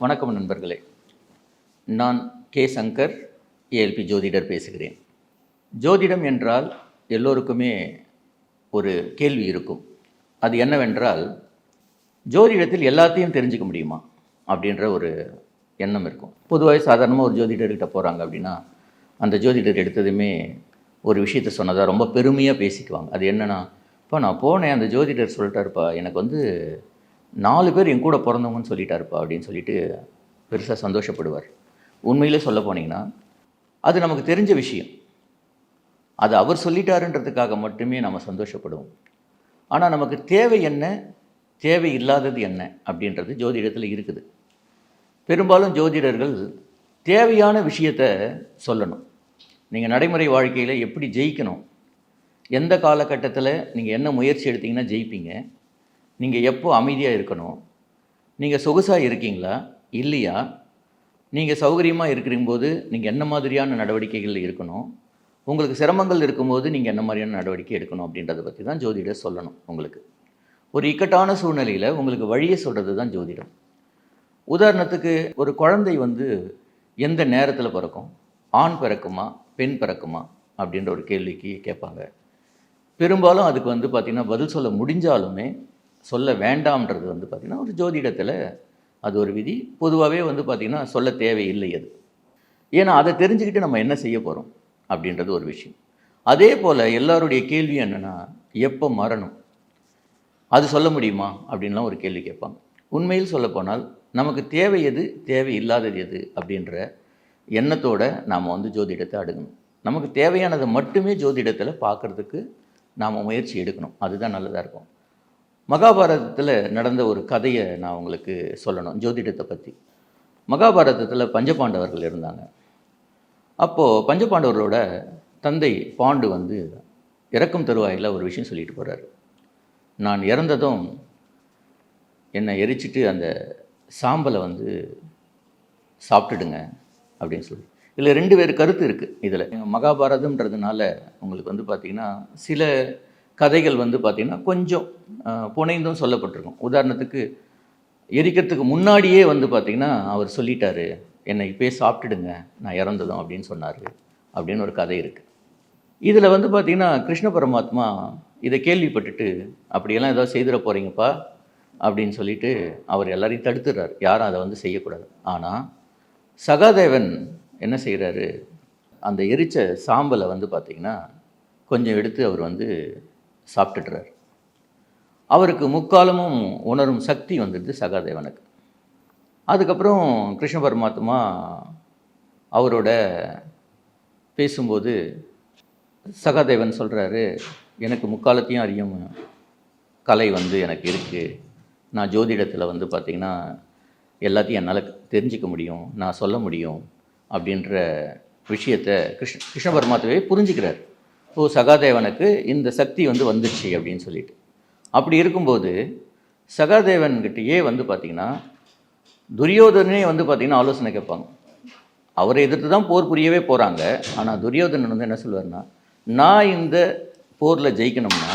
வணக்கம் நண்பர்களே. நான் கே சங்கர் ஏஎல்பி ஜோதிடர் பேசுகிறேன். ஜோதிடம் என்றால் எல்லோருக்குமே ஒரு கேள்வி இருக்கும். அது என்னவென்றால் ஜோதிடத்தில் எல்லாத்தையும் தெரிஞ்சுக்க முடியுமா? அப்படின்ற ஒரு எண்ணம் இருக்கும். பொதுவாக சாதாரணமாக ஒரு ஜோதிடர்கிட்ட போகிறாங்க அப்படின்னா அந்த ஜோதிடர் எடுத்ததுமே ஒரு விஷயத்த சொன்னதாக ரொம்ப பெருமையாக பேசிக்குவாங்க. அது என்னென்னா இப்போ நான் போனேன் அந்த ஜோதிடர் சொல்லிட்டாருப்பா எனக்கு வந்து நாலு பேர் என் கூட பிறந்தவங்கன்னு சொல்லிட்டாருப்பா அப்படின்னு சொல்லிட்டு பெருசாக சந்தோஷப்படுவார். உண்மையிலே சொல்ல போனீங்கன்னா அது நமக்கு தெரிஞ்ச விஷயம். அது அவர் சொல்லிட்டாருன்றதுக்காக மட்டுமே நம்ம சந்தோஷப்படுவோம். ஆனால் நமக்கு தேவை என்ன? தேவை இல்லாதது என்ன? அப்படின்றது ஜோதிடத்தில் இருக்குது. பெரும்பாலும் ஜோதிடர்கள் தேவையான விஷயத்தை சொல்லணும். நீங்கள் நடைமுறை வாழ்க்கையில் எப்படி ஜெயிக்கணும்? எந்த காலகட்டத்தில் நீங்கள் என்ன முயற்சி எடுத்தீங்கன்னா ஜெயிப்பீங்க? நீங்கள் எப்போ அமைதியாக இருக்கணும்? நீங்கள் சொகுசாக இருக்கீங்களா? இல்லையா? நீங்கள் சௌகரியமாக இருக்கிறபோது நீங்கள் என்ன மாதிரியான நடவடிக்கைகள் இருக்கணும் உங்களுக்கு சிரமங்கள் இருக்கும்போது நீங்கள் என்ன மாதிரியான நடவடிக்கை எடுக்கணும் அப்படின்றத பற்றி தான் ஜோதிடர் சொல்லணும் உங்களுக்கு. ஒரு இக்கட்டான சூழ்நிலையில் உங்களுக்கு வழியை சொல்கிறது தான் ஜோதிடம். உதாரணத்துக்கு ஒரு குழந்தை வந்து எந்த நேரத்தில் பிறக்கும்? ஆண் பிறக்குமா? பெண் பிறக்குமா? அப்படின்ற ஒரு கேள்விக்கு கேட்பாங்க. பெரும்பாலும் அதுக்கு வந்து பார்த்திங்கன்னா பதில் சொல்ல முடிஞ்சாலுமே சொல்ல வேண்டாம்ன்றது வந்து பார்த்திங்கன்னா ஒரு ஜோதிடத்தில் அது ஒரு விதி. பொதுவாகவே வந்து பார்த்திங்கன்னா சொல்ல தேவையில்லை அது. ஏன்னா அதை தெரிஞ்சுக்கிட்டு நம்ம என்ன செய்ய போகிறோம் அப்படின்றது ஒரு விஷயம். அதே போல் எல்லாருடைய கேள்வி என்னென்னா எப்போ மரணம் அது சொல்ல முடியுமா? அப்படின்லாம் ஒரு கேள்வி கேட்பாங்க. உண்மையில் சொல்லப்போனால் நமக்கு தேவை எது? தேவை இல்லாதது எது? அப்படின்ற எண்ணத்தோடு நாம் வந்து ஜோதிடத்தை அடுக்கணும். நமக்கு தேவையானதை மட்டுமே ஜோதிடத்தில் பார்க்குறதுக்கு நாம் முயற்சி எடுக்கணும். அதுதான் நல்லதாக இருக்கும். மகாபாரதத்தில் நடந்த ஒரு கதையை நான் உங்களுக்கு சொல்லணும் ஜோதிடத்தை பற்றி மகாபாரதத்தில் பஞ்சபாண்டவர்கள் இருந்தாங்க. அப்போது பஞ்சபாண்டவர்களோட தந்தை பாண்டு வந்து இறக்கும் தருவாயில் ஒரு விஷயம் சொல்லிட்டு போகிறாரு நான் இறந்ததும் என்னை எரிச்சிட்டு அந்த சாம்பலை வந்து சாப்பிட்டுடுங்க அப்படின்னு சொல்லி. இதில் ரெண்டு பேர் கருத்து இருக்குது இதில். மகாபாரதம்ன்றதுனால உங்களுக்கு வந்து பார்த்திங்கன்னா சில கதைகள் வந்து பார்த்திங்கன்னா கொஞ்சம் புனைந்தும் சொல்லப்பட்டிருக்கும். உதாரணத்துக்கு எரிக்கிறதுக்கு முன்னாடியே வந்து பார்த்திங்கன்னா அவர் சொல்லிட்டாரு என்னை இப்போயே சாப்பிட்டுடுங்க நான் இறந்ததும் அப்படின்னு சொன்னார் அப்படின்னு ஒரு கதை இருக்குது இதில் வந்து பார்த்திங்கன்னா கிருஷ்ண பரமாத்மா இதை கேள்விப்பட்டுட்டு அப்படியெல்லாம் ஏதாவது செய்திட போகிறீங்கப்பா அப்படின்னு சொல்லிட்டு அவர் எல்லாரையும் தடுத்துடுறாரு. யாரும் அதை வந்து செய்யக்கூடாது. ஆனால் சகாதேவன் என்ன செய்கிறாரு அந்த எரிச்ச சாம்பலை வந்து பார்த்திங்கன்னா கொஞ்சம் எடுத்து அவர் வந்து சாப்பிட்டுடுறார். அவருக்கு முக்காலமும் உணரும் சக்தி வந்துடுது சகாதேவனுக்கு. அதுக்கப்புறம் கிருஷ்ண பரமாத்மா அவரோட பேசும்போது சகாதேவன் சொல்கிறாரு எனக்கு முக்காலத்தையும் அறியும். கலை வந்து எனக்கு இருக்குது நான் ஜோதிடத்தில் வந்து பார்த்திங்கன்னா எல்லாத்தையும் என்னால் தெரிஞ்சிக்க முடியும். நான் சொல்ல முடியும். அப்படின்ற விஷயத்தை கிருஷ்ண கிருஷ்ண பரமாத்மாவே புரிஞ்சுக்கிறார். ஓ சகாதேவனுக்கு இந்த சக்தி வந்து வந்துச்சு அப்படின்னு சொல்லிட்டு. அப்படி இருக்கும்போது சகாதேவன்கிட்டயே வந்து பார்த்திங்கன்னா துரியோதனே வந்து பார்த்திங்கன்னா ஆலோசனை கேட்பாங்க. அவரை எதிர்த்து தான் போர் புரியவே போகிறாங்க ஆனால் துரியோதனன் வந்து என்ன சொல்லுவார்னா நான் இந்த போரில் ஜெயிக்கணும்னா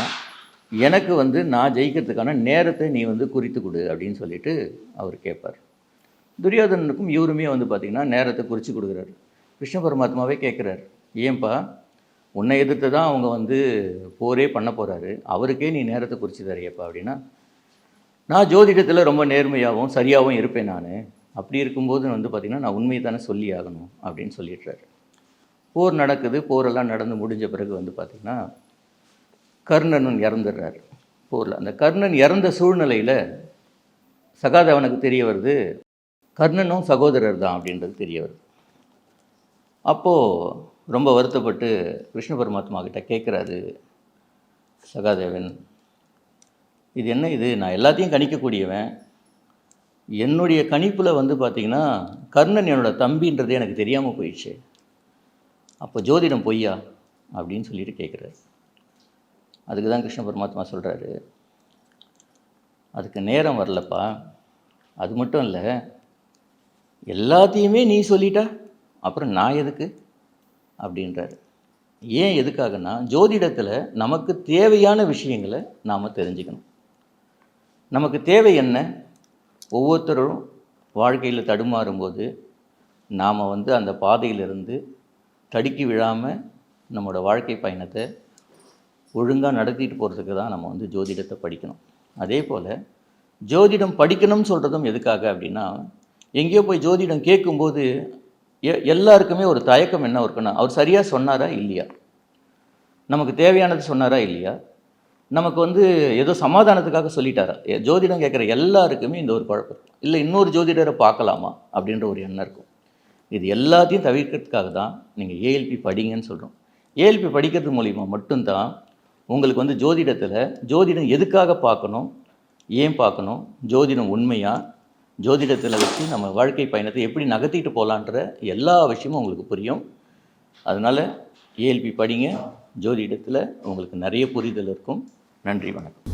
எனக்கு வந்து நான் ஜெயிக்கிறதுக்கான நேரத்தை நீ வந்து குறித்து கொடு அப்படின்னு சொல்லிட்டு அவர் கேட்பார். துரியோதனனுக்கும் இவருமே வந்து பார்த்திங்கன்னா நேரத்தை குறித்து கொடுக்குறாரு. கிருஷ்ண பரமாத்மாவே கேட்குறாரு ஏன்பா உன்னை எதிர்த்து தான் அவங்க வந்து போரே பண்ண போகிறாரு அவருக்கே நீ நேரத்தை குறித்து தரையப்பா அப்படின்னா நான் ஜோதிடத்தில் ரொம்ப நேர்மையாகவும் சரியாகவும் இருப்பேன் நான். அப்படி இருக்கும்போது வந்து பார்த்திங்கன்னா நான் உண்மையை தானே சொல்லி ஆகணும் அப்படின்னு சொல்லிடுறாரு. போர் நடக்குது போரெல்லாம் நடந்து முடிஞ்ச பிறகு வந்து பார்த்திங்கன்னா கர்ணன் இறந்துடுறாரு போரில். அந்த கர்ணன் இறந்த சூழ்நிலையில் சகாதேவனுக்கு தெரிய வருது கர்ணனும் சகோதரர் தான் அப்படின்றது தெரிய வருது. அப்போது ரொம்ப வருத்தப்பட்டு கிருஷ்ண பரமாத்மா கிட்ட கேட்குறாரு சகாதேவன். இது என்ன இது? நான் எல்லாத்தையும் கணிக்கக்கூடியவன். என்னுடைய கணிப்பில் வந்து பார்த்திங்கன்னா கர்ணன் என்னோடய தம்பின்றது எனக்கு தெரியாமல் போயிடுச்சு. அப்போ ஜோதிடம் பொய்யா? அப்படின்னு சொல்லிட்டு கேட்குறாரு அதுக்கு தான் கிருஷ்ண பரமாத்மா சொல்கிறாரு அதுக்கு நேரம் வரலப்பா. அது மட்டும் இல்லை எல்லாத்தையுமே நீ சொல்லிட்டா. அப்புறம் நான் எதுக்கு? அப்படின்றார். ஏன் எதுக்காகனா ஜோதிடத்தில் நமக்கு தேவையான விஷயங்களை நாம் தெரிஞ்சுக்கணும். நமக்கு தேவை என்ன? ஒவ்வொருத்தரும் வாழ்க்கையில் தடுமாறும்போது நாம் வந்து அந்த பாதையிலிருந்து தடுக்கி விழாமல் நம்மளோட வாழ்க்கை பயணத்தை ஒழுங்காக நடத்திட்டு போகிறதுக்கு தான் நம்ம வந்து ஜோதிடத்தை படிக்கணும். அதே போல் ஜோதிடம் படிக்கணும்னு சொல்கிறதும் எதுக்காக அப்படின்னா எங்கேயோ போய் ஜோதிடம் கேட்கும்போது எல்லாருக்குமே ஒரு தயக்கம் என்ன இருக்குன்னா அவர் சரியாக சொன்னாரா இல்லையா? நமக்கு தேவையானது சொன்னாரா இல்லையா? நமக்கு வந்து ஏதோ சமாதானத்துக்காக சொல்லிட்டாரா? ஜோதிடம் கேட்குற எல்லாருக்குமே இந்த ஒரு குழப்பம். இருக்கும். இல்லை இன்னொரு ஜோதிடரை பார்க்கலாமா? அப்படின்ற ஒரு எண்ணம் இருக்கும். இது எல்லாத்தையும் தவிர்க்கிறதுக்காக தான் நீங்கள் ஏஎல்பி படிங்கன்னு சொல்கிறோம் ஏஎல்பி படிக்கிறது மூலிமா மட்டும்தான் உங்களுக்கு வந்து ஜோதிடத்தில் ஜோதிடம் எதுக்காக பார்க்கணும் ஏன் பார்க்கணும் ஜோதிடம் உண்மையாக ஜோதிடத்தில் வச்சு நம்ம வாழ்க்கை பயணத்தை எப்படி நகர்த்திட்டு போகலான்ற எல்லா விஷயமும் உங்களுக்கு புரியும். அதனால் ஏஎல்பி படிங்க. ஜோதிடத்தில் உங்களுக்கு நிறைய புரிதல் இருக்கும். நன்றி வணக்கம்.